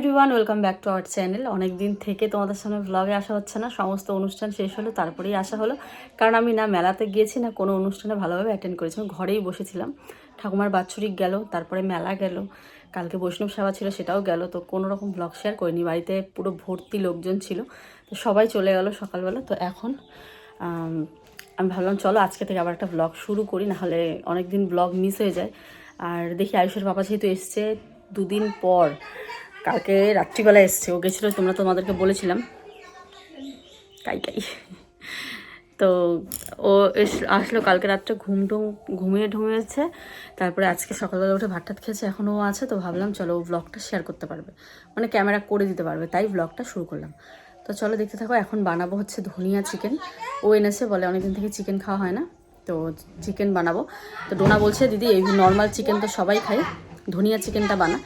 Everyone welcome back to our channel অনেক দিন থেকে তোমাদের সামনে ব্লগে আসা হচ্ছে না। সমস্ত অনুষ্ঠান শেষ হলো, তারপরেই আসা হলো। কারণ আমি না মেলাতে গিয়েছি, না কোনো অনুষ্ঠানে ভালোভাবে অ্যাটেন্ড করেছি। ঘরেই বসেছিলাম। ঠাকুমার বাৎসরিক গেল, তারপরে মেলা গেল। কালকে বৈষ্ণব সেবা ছিল, সেটাও গেল। তো কোনো রকম ব্লগ শেয়ার করিনি। বাড়িতে পুরো ভর্তি লোকজন ছিল। তো সবাই চলে গেল সকালবেলা। তো এখন, আমি ভাবলাম, চলো আজকে থেকে আবার একটা ব্লগ শুরু করি নাহলে অনেক দিন ব্লগ মিস হয়ে যায়। আর দেখি আয়ুষের বাবা যেহেতু এসছে, দুদিন পর কালকে রাত্রিবেলা এসছে। ও গেছিল, তোমরা তোমাদেরকে বলেছিলাম। কাই কাই। তো ও এস, আসলো কালকে রাত্রে, ঘুম টুম, ঘুমিয়ে ঢুমিয়েছে তারপরে আজকে সকালবেলা উঠে ভাত টাত খেয়েছে, এখনও আছে। তো ভাবলাম, চলো ও ব্লগটা শেয়ার করতে পারবে। মানে ক্যামেরা করে দিতে পারবে, তাই ব্লগটা শুরু করলাম। তো চলো দেখতে থাকো, এখন বানাবো হচ্ছে ধনিয়া চিকেন ও এনেছে, বলে অনেকদিন থেকে চিকেন খাওয়া হয় না। তো চিকেন বানাবো। তো ডোনা বলছে, দিদি, এই নর্মাল চিকেন তো সবাই খায়। ধনিয়া চিকেনটা বানা।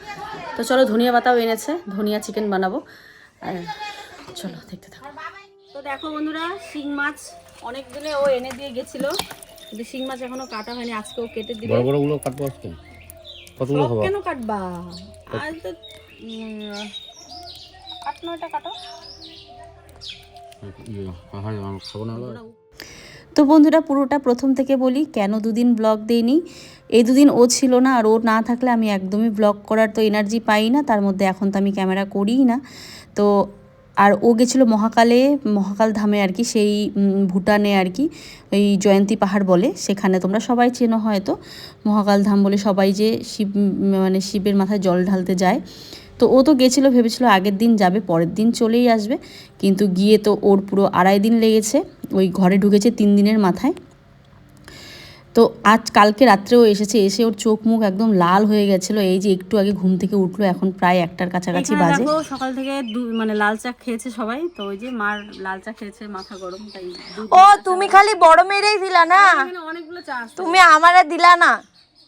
তো চলো ধনিয়া পাতাও এনেছে ধনিয়া চিকেন বানাবো। আর চলো দেখতে থাকো। তো দেখো বন্ধুরা শিং মাছ অনেক দিনে ও এনে দিয়ে গেছিল কিন্তু শিং মাছ এখনও কাটা হয়নি আজকে ও কেটে দিবে। বড় বড়গুলো কাটবো আজকে? কতগুলো খাব কেন কাটবা? আর তো আট নয়টা কাটো। ইয়ে, হয় আমি খাব না। তো বন্ধুরা পুরোটা প্রথম থেকে বলি, কেন দুদিন ব্লগ দেইনি? এই দুদিন ও ছিল না আর ও না থাকলে আমি একদমই ব্লগ করার তো এনার্জি পাই না, তার মধ্যে এখন তো আমি ক্যামেরা করিই না। তো আর ও গেছিল মহাকালে, মহাকাল ধামে আর কি, সেই ভুটানে আর কি, ওই জয়ন্তী পাহাড় বলে, সেখানে তোমরা সবাই চেনো হয়তো। মহাকাল ধাম বলে সবাই যে শিব মানে শিবের মাথায় জল ঢালতে যায়। তো ও তো গেছিল ভেবেছিলো আগের দিন যাবে পরের দিন চলেই আসবে। কিন্তু গিয়ে তো ওর পুরো আড়াই দিন লেগেছে ওই ঘরে ঢুকেছে তিন দিনের মাথায়। তো আজ কালকে রাত্রেও এসেছে এসে ওর চোখ মুখ একদম লাল হয়ে গেছিল এই যে একটু আগে ঘুম থেকে উঠল এখন প্রায় একটার কাছাকাছি বাজে। সকাল থেকে দু- মানে লাল চা খেয়েছে সবাই তো ওই যে মার লাল চা খেয়েছে মাথা গরম তাই ও তুমি খালি বড় মেরেই দিলা না? অনেকগুলো চা তুমি আমারে দিলা না?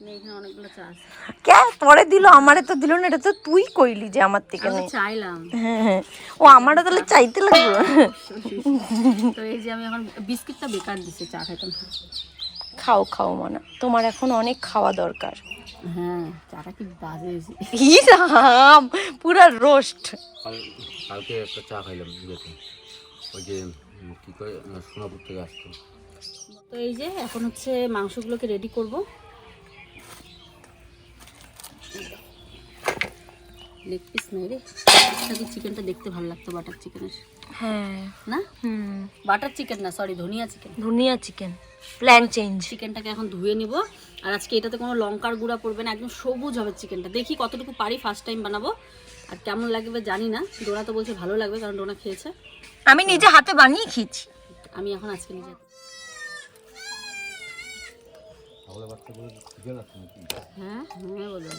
এখানে অনেকগুলো চা আছে। কে? পরে দিল আমারে তো দিল না এটা তো তুই কইলি যে আমার থেকে নেই। চাইলাম। হ্যাঁ, হ্যাঁ। ও আমারে তাহলে চাইতে লাগল। তো এই যে আমি এখন বিস্কিটটা বেকার দিছে চা খাইতাম। খাও খাও মানা। তোমার এখন অনেক খাওয়া দরকার। হ্যাঁ চাটা কি বাজে ইরাম পুরা রোস্ট। কালকে একটা চা খাইলাম ওই যে কি করে সোনাপুর থেকে আসতো। তো এই যে এখন হচ্ছে মাংসগুলোকে রেডি করব। লেগ পিস নয় রে সাথে চিকেনটা দেখতে ভালো লাগতো বাটার চিকেনের হ্যাঁ। না? হুম। বাটার চিকেন না sorry dhania chicken dhania chicken plan change চিকেনটাকে এখন ধুয়ে নিব। আর আজকে এটাতে কোনো লঙ্কার গুঁড়া পড়বে না একদম সবুজ হবে চিকেনটা দেখি কতটুকু পারি ফার্স্ট টাইম বানাবো। আর কেমন লাগবে জানি না। ডোনা তো বলছে ভালো লাগবে কারণ ডোনা খেয়েছে। আমি নিজে হাতে বানিয়ে খেয়েছি। আমি এখন আজকে নিজে হ্যাঁ হ্যাঁ বলো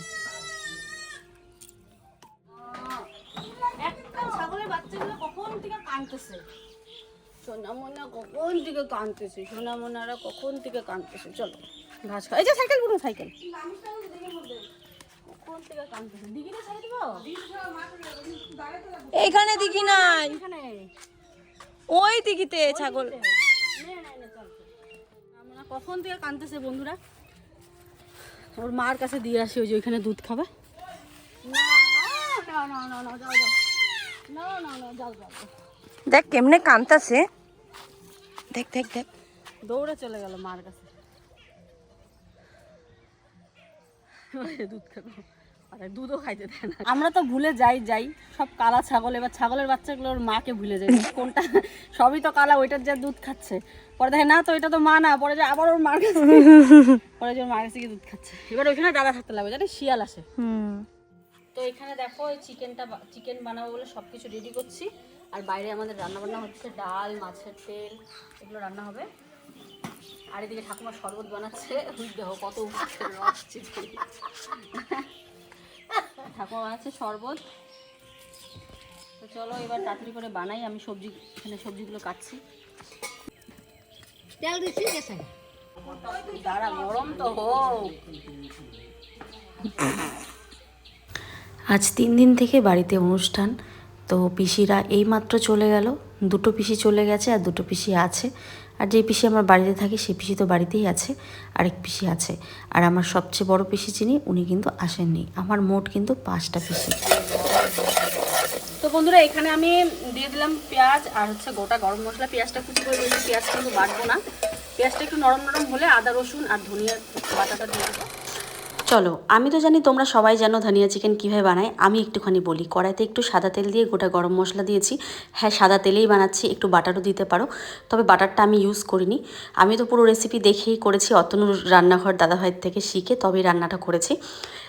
একটা ছাগলের বাচ্চাগুলো কখন থেকে কাঁদতেছে। সোনামোনা কখন থেকে কাঁদতেছে? সোনামোনারা কখন থেকে কাঁদতেছে? চলো ঘাস এই যে সাইকেল পুরো সাইকেল। এইখানে দেখি নাই। ওই দিঘিতে ছাগল। কখন থেকে কাঁদতেছে বন্ধুরা? ওর মার কাছে দিয়ে আসি ওই যে ওইখানে দুধ খাবে। না না না না না যাও যাও। না না না যাও যাও যাও। দেখ কেমনে কান্তাছে। দেখ দেখ দেখ। দৌড়ে চলে গেল মার কাছে। দুধ খাব। দুধও খাইতে দেয় না। আমরা তো ভুলে যাই যাই। সব কালা ছাগল এবার ছাগলের বাচ্চাগুলো ওর মাকে ভুলে যায় কোনটা? সবই তো কালা ওইটার যা দুধ খাচ্ছে। পরে দেখে না তো এটা তো মা না। পরে যে আবার ওর মার কাছে পরে যে ওর মার কাছে দুধ খাচ্ছে। এবার ওইখানে দাদা থাকতে লাগবে জানি শিয়াল আসে। হুম। তো এখানে দেখো চিকেনটা চিকেন বানাবো বলে সব কিছু রেডি করছি। আর বাইরে আমাদের রান্না বান্না হচ্ছে ডাল মাছের তেল এগুলো রান্না হবে। আর এদিকে ঠাকুমা শরবত বানাচ্ছে। দেখো কত চিপে। ঠাকুমা বানাচ্ছে শরবত। তো চলো এবার তাড়াতাড়ি করে বানাই। আমি সবজি এখানে সবজিগুলো কাটছি। তেল দিচ্ছি গেছে দাঁড়া গরম তো হোক। আজ তিন দিন থেকে বাড়িতে অনুষ্ঠান। তো পিসিরা এইমাত্র চলে গেল। দুটো পিসি চলে গেছে আর দুটো পিসি আছে। আর যে পিসি আমার বাড়িতে থাকে, সেই পিসি তো বাড়িতেই আছে, আরেক পিসি আছে। আর আমার সবচেয়ে বড় পিসি যিনি, উনি কিন্তু আসেননি। আমার মোট কিন্তু পাঁচটা পিসি। তো বন্ধুরা, এখানে আমি দিয়ে দিলাম পেঁয়াজ আর হচ্ছে গোটা গরম মশলা। পেঁয়াজটা কুচি করে দিয়েছি পেঁয়াজ কিন্তু বাটবো না। পেঁয়াজটা একটু নরম নরম হলে আদা রসুন আর ধনিয়ার বাটাটা দিয়ে দেবো। চলো, আমি তো জানি তোমরা সবাই জানো ধনিয়া চিকেন কীভাবে বানায়। আমি একটুখানি বলি, কড়াইতে একটু সাদা তেল দিয়ে গোটা গরম মশলা দিয়েছি। হ্যাঁ সাদা তেলেই বানাচ্ছি, একটু বাটারও দিতে পারো। তবে বাটারটা আমি ইউজ করিনি। আমি তো পুরো রেসিপি দেখেই করেছি অতনুর রান্নাঘর দাদাভাইয়ের থেকে শিখে তবেই রান্নাটা করেছি।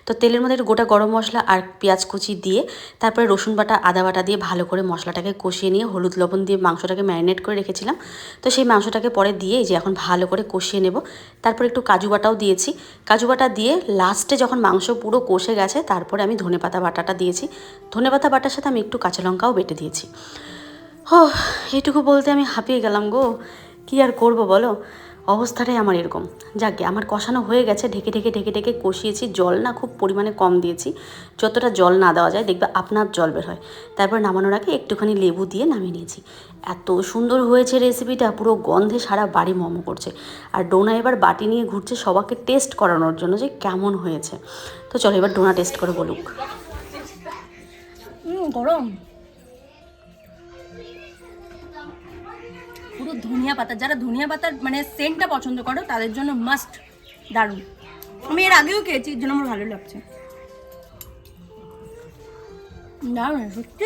তো তেলের মধ্যে গোটা গরম মশলা আর পেঁয়াজ কুচি দিয়ে, তারপরে রসুন বাটা, আদা বাটা দিয়ে ভালো করে মশলাটাকে কষিয়ে নিয়ে, হলুদ লবণ দিয়ে মাংসটাকে ম্যারিনেট করে রেখেছিলাম। তো সেই মাংসটাকে পরে দিয়ে যে এখন ভালো করে কষিয়ে নেব। তারপর একটু কাজু বাটাও দিয়েছি। কাজু বাটা দিয়ে লাস্টে যখন মাংস পুরো কষে গেছে, তারপরে আমি ধনেপাতা বাটাটা দিয়েছি। ধনেপাতা বাটার সাথে আমি একটু কাঁচা লঙ্কাও বেটে দিয়েছি। হো এইটুকু বলতে আমি হাঁপিয়ে গেলাম গো। কী আর করব বলো? অবস্থাটাই আমার এরকম। যাকে আমার কষানো হয়ে গেছে, ঢেকে ঢেকে ঢেকে ঢেকে কষিয়েছি, জল না খুব পরিমাণে কম দিয়েছি। যতটা জল না দেওয়া যায়, দেখবে আপনার জল বের হয়। তারপর নামানোর আগে একটুখানি লেবু দিয়ে নামিয়ে নিয়েছি। এত সুন্দর হয়েছে রেসিপিটা, পুরো গন্ধে সারা বাড়ি মোমো করছে। আর ডোনা এবার বাটি নিয়ে ঘুরছে সবাইকে টেস্ট করানোর জন্য যে কেমন হয়েছে। তো চলো এবার ডোনা টেস্ট করে বলুক। গরম। পুরো ধনিয়া পাতা যারা ধনিয়া পাতার মানে সেন্টটা পছন্দ করো তাদের জন্য মাস্ট দারুণ। আমি এর আগেও খেয়েছি এর জন্য আমার ভালো লাগছে। দারুণ সত্যি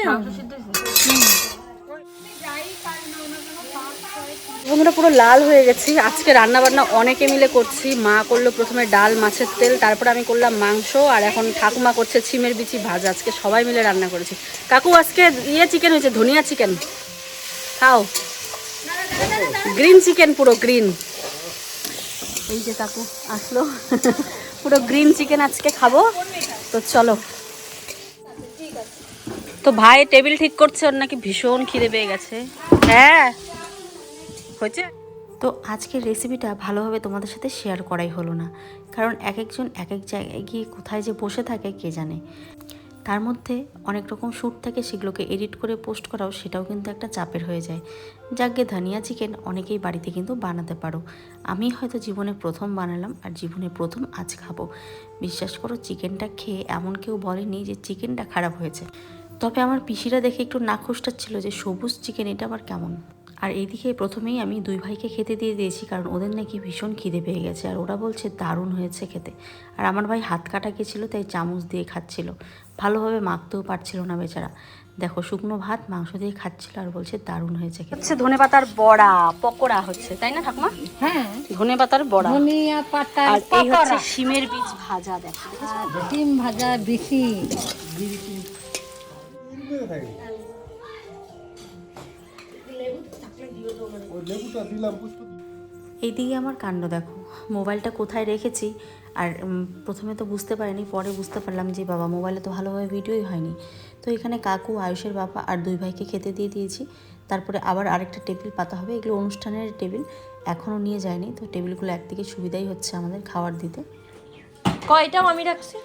বন্ধুরা পুরো লাল হয়ে গেছি। আজকে রান্না বান্না অনেকে মিলে করছি। মা করল প্রথমে ডাল মাছের তেল তারপর আমি করলাম মাংস আর এখন ঠাকুমা করছে ছিমের বিচি ভাজা। আজকে সবাই মিলে রান্না করেছি। কাকু আজকে ইয়ে চিকেন হয়েছে ধনিয়া চিকেন খাও। গ্রিন চিকেন পুরো গ্রিন এই যে কাকু আসলো। পুরো গ্রিন চিকেন আজকে খাব। তো চলো। তো ভাই টেবিল ঠিক করছে? ওর নাকি ভীষণ খিদে পেয়ে গেছে। হ্যাঁ। হয়েছে? তো আজকের রেসিপিটা ভালোভাবে তোমাদের সাথে শেয়ার করাই হলো না। কারণ এক একজন এক এক জায়গায় গিয়ে কোথায় যে বসে থাকে, কে জানে? তার মধ্যে অনেক রকম শ্যুট থাকে সেগুলোকে এডিট করে পোস্ট করাও সেটাও কিন্তু একটা চাপের হয়ে যায়। যাকে ধনিয়া চিকেন অনেকেই বাড়িতে কিন্তু বানাতে পারো। আমি হয়তো জীবনে প্রথম বানালাম আর জীবনে প্রথম আজ খাব। বিশ্বাস করো, চিকেনটা খেয়ে এমন কেউ বলেনি যে চিকেনটা খারাপ হয়েছে। তবে আমার পিসিরা দেখে একটু নাখোশটাচ্ছিল যে সবুজ চিকেন এটা আবার কেমন। আর এইদিকে প্রথমেই আমি দুই ভাইকে খেতে দিয়ে দিয়েছি কারণ ওদের নাকি ভীষণ খিদে পেয়ে গেছে আর ওরা বলছে দারুণ হয়েছে খেতে। আর আমার ভাই হাত কাটা গেছিল তাই চামচ দিয়ে খাচ্ছিল। ভালোভাবে মাখতেও পারছিল না বেচারা। দেখো শুকনো ভাত মাংস দিয়ে খাচ্ছিল আর বলছে দারুণ হয়েছে হচ্ছে ধনে পাতার বড়া পকোড়া হচ্ছে তাই না ঠাকুমা? হ্যাঁ। ধনে পাতার বড়া। ধনিয়া পাতার আর এই হচ্ছে শিমের বীজ ভাজা দেখো। ডিম ভাজা বেশি এইদিকে আমার কাণ্ড দেখো। মোবাইলটা কোথায় রেখেছি? আর প্রথমে তো বুঝতে পারিনি পরে বুঝতে পারলাম যে বাবা মোবাইলে তো ভালোভাবে ভিডিওই হয়নি। তো এখানে কাকু আয়ুষের বাবা আর দুই ভাইকে খেতে দিয়ে দিয়েছি। তারপরে আবার আরেকটা টেবিল পাতা হবে এগুলো অনুষ্ঠানের টেবিল এখনও নিয়ে যায়নি। তো টেবিলগুলো একদিকে সুবিধাই হচ্ছে আমাদের খাবার দিতে। কয়টাও আমি রাখছি?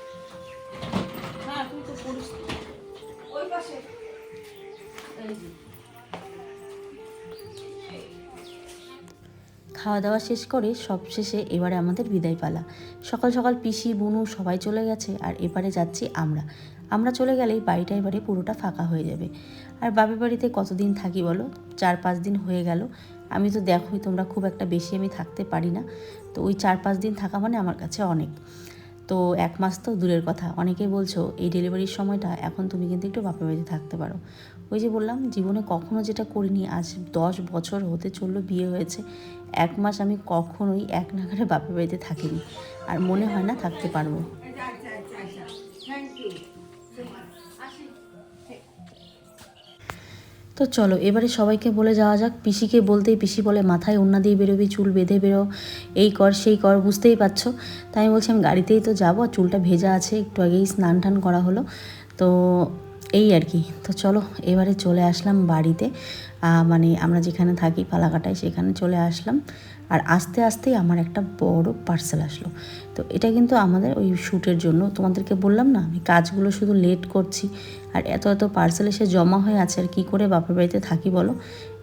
খাওয়া দাওয়া শেষ করে সব শেষে এবারে আমাদের বিদায় পালা সকাল সকাল পিসি, বুনু সবাই চলে গেছে আর এবারে যাচ্ছি আমরা। আমরা চলে গেলেই বাড়িটা এবারে পুরোটা ফাঁকা হয়ে যাবে। আর বাপের বাড়িতে কতদিন থাকি বলো? চার পাঁচ দিন হয়ে গেল। আমি তো দেখোই তোমরা খুব একটা বেশি আমি থাকতে পারি না। তো ওই চার পাঁচ দিন থাকা মানে আমার কাছে অনেক। তো এক মাস তো দূরের কথা। অনেকেই বলছো, এই ডেলিভারির সময়টা এখন তুমি কিন্তু একটু বাপের বাড়িতে থাকতে পারো। ওই যে বললাম, জীবনে কখনো যেটা করিনি, আজ দশ বছর হতে চলল, বিয়ে হয়েছে। এক মাস আমি কখনোই এক নাগারে বাপের বাড়িতে থাকিনি। আর মনে হয় না থাকতে পারব। তো চলো, এবারে সবাইকে বলে যাওয়া যাক। পিসিকে বলতেই পিসি বলে, মাথায় ওন্না দিয়ে বেরোবি, চুল বেঁধে বেরো। এই কর, সেই কর, বুঝতেই পারছ? তাই আমি বলছি, আমি গাড়িতেই তো যাব, আর চুলটা ভেজা আছে, একটু আগেই স্নান টান করা হলো। তো এই আর কি। তো চলো, এবারে চলে আসলাম বাড়িতে। মানে আমরা যেখানে থাকি, পালাকাটায়, সেখানে চলে আসলাম। আর আস্তে আস্তেই আমার একটা বড় পার্সেল আসলো। তো এটা কিন্তু আমাদের ওই শ্যুটের জন্য তোমাদেরকে বললাম না, আমি কাজগুলো শুধু লেট করছি। আর এত এত পার্সেল এসে জমা হয়ে আছে, আর কী করে বাপের বাড়িতে থাকি বলো?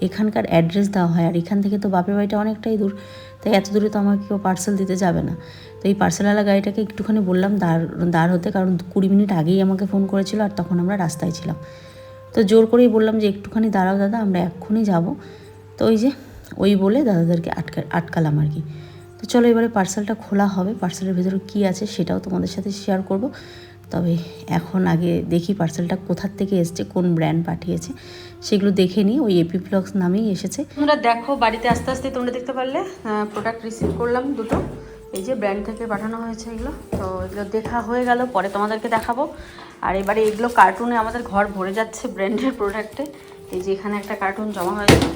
এখানকার অ্যাড্রেস দেওয়া হয়, আর এখান থেকে তো বাপের বাড়িটা অনেকটাই দূর। তাই এত দূরে তো আমাকে কেউ পার্সেল দিতে যাবে না। তো এই পার্সেলওয়ালা গাড়িটাকে একটুখানি বললাম, দাঁড় দাঁড় হতে, কারণ কুড়ি মিনিট আগেই আমাকে ফোন করেছিল, আর তখন আমরা রাস্তায় ছিলাম। তো জোর করেই বললাম যে, একটুখানি দাঁড়াও দাদা, আমরা এক্ষুনি যাব। তো ওই যে, ওই বলে দাদাদেরকে আটকা, আটকালাম আর কি। তো চলো এবারে পার্সেলটা খোলা হবে পার্সেলের ভেতরে কী আছে সেটাও তোমাদের সাথে শেয়ার করব। তবে এখন আগে দেখি পার্সেলটা কোথার থেকে এসছে, কোন ব্র্যান্ড পাঠিয়েছে, সেগুলো দেখে নিই। ওই এপি ব্লগস নামেই এসেছে। তোমরা দেখো বাড়িতে আস্তে আস্তে তোমরা দেখতে পারলে প্রোডাক্ট রিসিভ করলাম দুটো। এই যে ব্র্যান্ড থেকে পাঠানো হয়েছে এগুলো। তো এগুলো দেখা হয়ে গেল, পরে তোমাদেরকে দেখাবো। আর এবারে এগুলো কার্টুনে আমাদের ঘর ভরে যাচ্ছে ব্র্যান্ডের প্রোডাক্টে এই যে এখানে একটা কার্টুন জমা হয়েছে।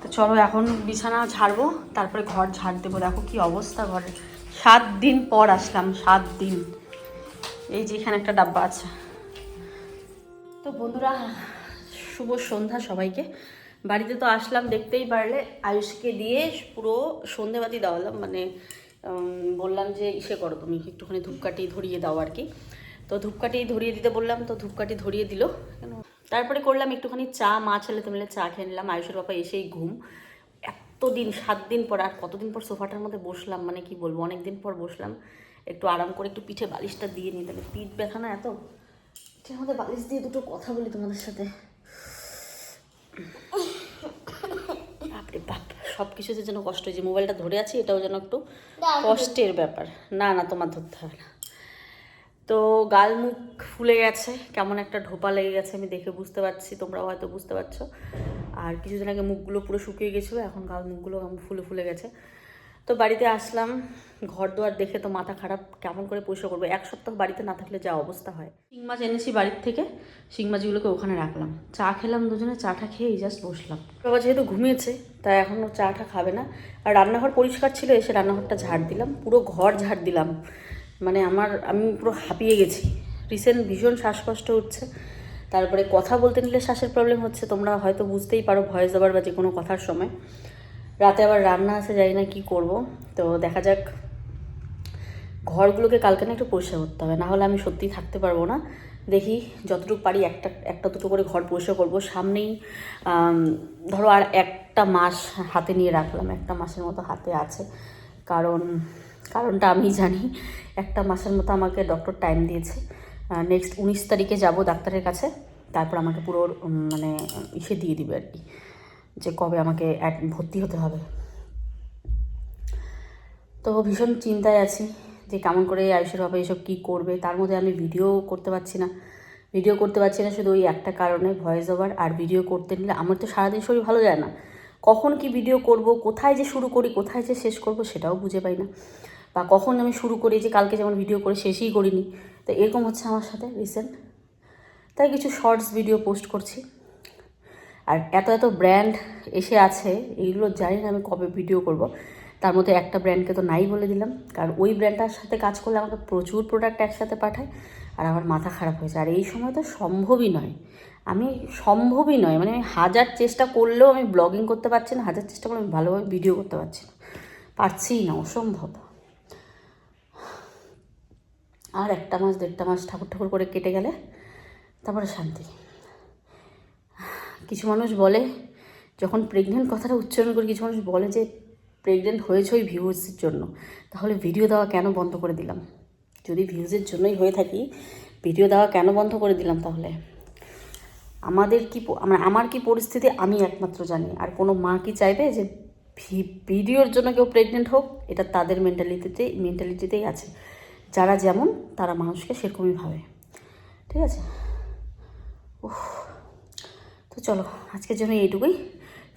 তো চলো এখন বিছানা ঝাড়বো, তারপরে ঘর ঝাড় দেবো। দেখো কি অবস্থা ঘরের সাত দিন পর আসলাম, সাত দিন। এই যে এখানে একটা ডাব্বা আছে। তো বন্ধুরা, শুভ সন্ধ্যা সবাইকে। বাড়িতে তো আসলাম, দেখতেই পারলে। আয়ুষকে দিয়ে পুরো সন্ধেবাতি দেওয়ালাম মানে বললাম যে ইসে করো তুমি, একটুখানি ধূপকাঠি ধরিয়ে দাও আর কি। তো ধূপকাঠি ধরিয়ে দিতে বললাম, তো ধূপকাঠি ধরিয়ে দিল। কেন? তারপরে করলাম একটুখানি চা, মা ছেলেতে মিলে চা খেয়ে নিলাম, আয়ুষের বাবা এসেই ঘুম। এতদিন, সাত দিন পর আর কতদিন পর সোফাটার মধ্যে বসলাম মানে কি বলব অনেক দিন পর বসলাম। একটু আরাম করে একটু পিঠে বালিশটা দিয়ে নিই তাহলে পিঠ ব্যথা না এত? পিঠের মধ্যে বালিশ দিয়ে দুটো কথা বলি তোমাদের সাথে। বাপরে বাপ সব কিছুতে যেন কষ্ট হয়েছে মোবাইলটা ধরে আছি এটাও যেন একটু কষ্টের ব্যাপার। না না তোমার ধরতে হবে না। তো গাল মুখ ফুলে গেছে কেমন একটা ঢোপা লেগে গেছে আমি দেখে বুঝতে পারছি তোমরাও হয়তো বুঝতে পারছ। আর কিছুদিন আগে মুখগুলো পুরো শুকিয়ে গেছিল এখন গাল মুখগুলো কেমন ফুলে ফুলে গেছে। তো বাড়িতে আসলাম ঘর দুয়ার দেখে তো মাথা খারাপ কেমন করে পরিষ্কার করব? এক সপ্তাহ বাড়িতে না থাকলে যা অবস্থা হয়। শিং মাছ এনেছি বাড়ির থেকে শিং মাছগুলোকে ওখানে রাখলাম। চা খেলাম দুজনে চাটা খেয়ে জাস্ট বসলাম। বাবা যেহেতু ঘুমিয়েছে তাই এখনও চাটা খাবে না। আর রান্নাঘর পরিষ্কার ছিল এসে রান্নাঘরটা ঝাড় দিলাম পুরো ঘর ঝাড় দিলাম। মানে আমার আমি পুরো হাঁপিয়ে গেছি। রিসেন্ট ভীষণ শ্বাসকষ্ট হচ্ছে। তারপরে কথা বলতে নিলে শ্বাসের প্রবলেম হচ্ছে তোমরা হয়তো বুঝতেই পারো ভয়েস দেওয়ার বা যে কোনো কথার সময়। রাতে আবার রান্না আছে, জানি না কী করব। তো দেখা যাক, ঘরগুলোকে কালকে না একটু পরিষ্কার করতে হবে না হলে আমি সত্যিই থাকতে পারব না। দেখি যতটুকু পারি একটা একটা দুটো করে ঘর পরিষ্কার করব। সামনেই ধরো আর একটা মাস হাতে নিয়ে রাখলাম, একটা মাসের মতো হাতে আছে। কারণ, কারণটা আমি জানি, একটা মাসের মতো আমাকে ডক্টর টাইম দিয়েছে। নেক্সট উনিশ তারিখে যাব ডাক্তারের কাছে, তারপর আমাকে পুরো মানে ইসে দিয়ে দিবে আর কি। যে কবে আমাকে ভর্তি হতে হবে। তো ভীষণ চিন্তায় আছি যে কেমন করে আয়ুষের বাবা এসব কী করবে? তার মধ্যে আমি ভিডিও করতে পারছি না। ভিডিও করতে পারছি না শুধু ওই একটা কারণে ভয়েস ওভার আর ভিডিও করতে নিলে আমার তো সারাদিন শরীর ভালো যায় না। কখন কি ভিডিও করব, কোথায় যে শুরু করি, কোথায় যে শেষ করব সেটাও বুঝে পাই না। বা কখন আমি শুরু করি, যে কালকে যেমন ভিডিও করে শেষই করিনি। তো এরকম হচ্ছে আমার সাথে রিসেন্ট তাই কিছু শর্টস ভিডিও পোস্ট করছি। আর এত এত ব্র্যান্ড এসে আছে এইগুলো জানি না আমি কবে ভিডিও করব। তার মধ্যে একটা ব্র্যান্ডকে তো নাই বলে দিলাম। কারণ ওই ব্র্যান্ডটার সাথে কাজ করলে আমাকে প্রচুর প্রোডাক্ট একসাথে পাঠায় আর আমার মাথা খারাপ হয়েছে আর এই সময় তো সম্ভবই নয়। আমি সম্ভবই নয়। মানে আমি হাজার চেষ্টা করলেও আমি ব্লগিং করতে পারছি না, হাজার চেষ্টা করলেও আমি ভালোভাবে ভিডিও করতে পারছি না। পারছিই না, অসম্ভব। আর একটা মাস, দেড়টা মাস ঠাকুর ঠাকুর করে কেটে গেলে তারপরে শান্তি। কিছু মানুষ বলে, যখন প্রেগনেন্ট কথাটা উচ্চারণ করি, কিছু মানুষ বলে যে প্রেগনেন্ট হয়েছে ওই ভিউজের জন্য। তাহলে ভিডিও দেওয়া কেন বন্ধ করে দিলাম? যদি ভিউজের জন্যই হয়ে থাকি ভিডিও দেওয়া কেন বন্ধ করে দিলাম তাহলে? আমাদের কি মানে আমার কি পরিস্থিতি আমি একমাত্র জানি। আর কোনো মা কি চাইবে যে ভিডিওর জন্য কেউ প্রেগনেন্ট হোক? এটা তাদের মেন্টালিটিতে মেন্টালিটিতেই আছে। যারা যেমন, তারা মানুষকে সেরকমই ভাবে। ঠিক আছে? তো চলো, আজকের জন্য এইটুকুই।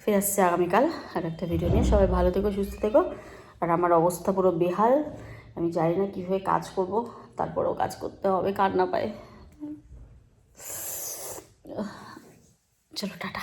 ফিরে আসছে আগামীকাল আর একটা ভিডিও নিয়ে। সবাই ভালো থেকো, সুস্থ থেকো। আর আমার অবস্থা পুরো বেহাল। আমি জানি না কীভাবে কাজ করব, তারপরেও কাজ করতে হবে কার না পায়। চলো, টাটা।